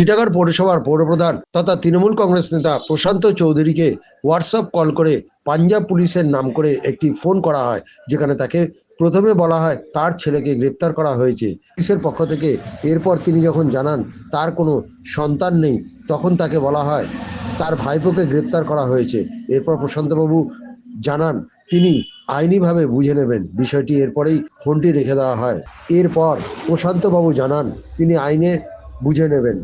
টিটাগড় পৌরসভার পৌরপ্রধান তথা তৃণমূল কংগ্রেস নেতা প্রশান্ত চৌধুরীকে হোয়াটসঅ্যাপ কল করে পাঞ্জাব পুলিশের নাম করে একটি ফোন করা হয়, যেখানে তাকে প্রথমে বলা হয় তার ছেলেকে গ্রেপ্তার করা হয়েছে। পুলিশের পক্ষ থেকে এরপর তিনি যখন জানান তার কোনো সন্তান নেই, তখন তাকে বলা হয় তার ভাইপোকে গ্রেপ্তার করা হয়েছে। এরপর প্রশান্তবাবু জানান তিনি আইনিভাবে বুঝে নেবেন, বিষয়টি এরপরেই ফোনটি রেখে দেওয়া হয়। এরপর প্রশান্তবাবু জানান তিনি আইনে বুঝে নেবেন।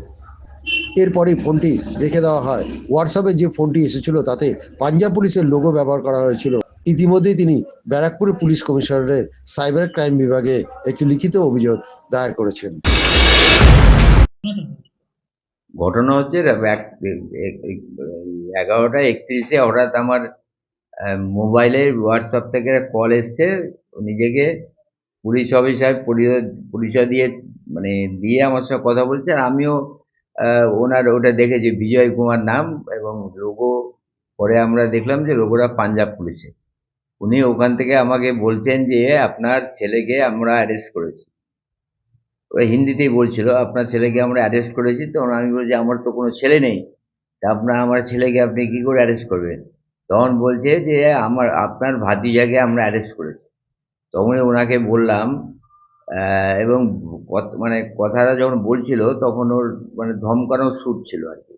এরপরেই ফোনটি রেখে দেওয়া হয়। হোয়াটসঅ্যাপে যে ফোনটি এসেছিল, তাতে পাঞ্জাব পুলিশের লোগো ব্যবহার করা হয়েছিল। ইতিমধ্যেই তিনি ব্যারাকপুর পুলিশ কমিশনারের সাইবার ক্রাইম বিভাগে একটি লিখিত অভিযোগ দায়ের করেছেন। ঘটনা হচ্ছে এগারোটা একত্রিশে হঠাৎ আমার মোবাইলে হোয়াটসঅ্যাপ থেকে কল এসছে। নিজেকে পুলিশ অফিসার পরি- পরিচয় দিয়ে মানে দিয়ে আমার সঙ্গে কথা বলছে। আর আমিও ওনার, ওটা দেখেছি, বিজয় কুমার নাম এবং লোগো পরে আমরা দেখলাম যে লোগোটা পাঞ্জাব পুলিশে উনি ওখান থেকে আমাকে বলছেন যে, আপনার ছেলেকে আমরা অ্যারেস্ট করেছি। ওই হিন্দিতেই বলছিল, আপনার ছেলেকে আমরা অ্যারেস্ট করেছি। তখন আমি বলছি, আমার তো কোনো ছেলে নেই। তা আপনার আমার ছেলেকে আপনি কি করে অ্যারেস্ট করবেন? তখন বলছে যে, আমার, আপনার ভাতিজাকে আমরা অ্যারেস্ট করেছি। তখনই ওনাকে বললাম এবং মানে কথাটা যখন বলছিল তখন ওর মানে ধমকানোর সুর ছিল আর কি।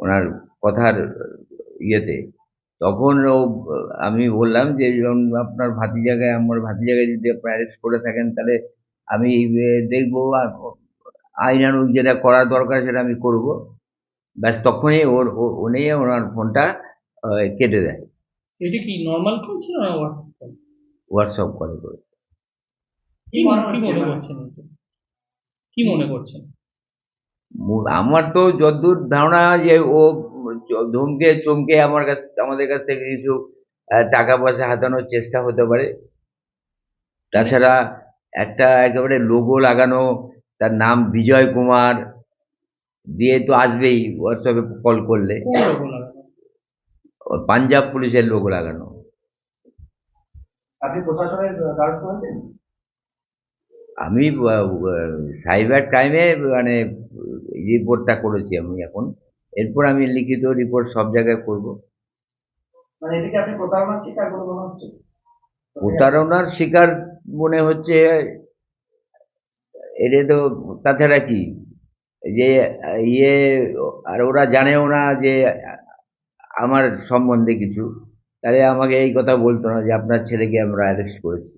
ওনার কথার ইয়েতে। তখন ও আমি বললাম যে যখন আপনার ভাতি জায়গায় আমার ভাতি জায়গায় যদি আপনার অ্যারেস্ট করে থাকেন তাহলে আমি দেখব আর আইনানুগ যেটা করার দরকার সেটা আমি করব। ব্যাস তখনই ওর ও- উনি ওনার ফোনটা কেটে দেয়। এটা কি নর্মাল কল ছিল না হোয়াটসঅ্যাপ হোয়াটসঅ্যাপ কল করে। কি মনে করছেন? কি মনে আমার তো যতদূর ধারণা যে ও ধমকে চমকে আমার কাছ আমাদের কাছ থেকে কিছু টাকা পয়সা হাতানোর চেষ্টা হতে পারে। তাছাড়া একটা একেবারে লোগো লাগানো তার নাম বিজয় কুমার দিয়ে তো আসবেই হোয়াটসঅ্যাপে কল করলে। পাঞ্জাব পুলিশের লোগো লাগানো। আপনি প্রশাসনের দ্বারস্থ হয়েছেন? আমি সাইবার ক্রাইমে মানে রিপোর্টটা করেছি আমি এখন। এরপর আমি লিখিত রিপোর্ট সব জায়গায় করব। মানে এটাকে আপনি প্রতারণার শিকার হচ্ছে? প্রতারণার শিকার মনে হচ্ছে এটা তো তাছাড়া কি? যে ইয়ে আর ওরা জানেও না যে আমার সম্বন্ধে কিছু। তাহলে আমাকে এই কথা বলতো না যে আপনার ছেলেকে আমরা অ্যারেস্ট করেছি।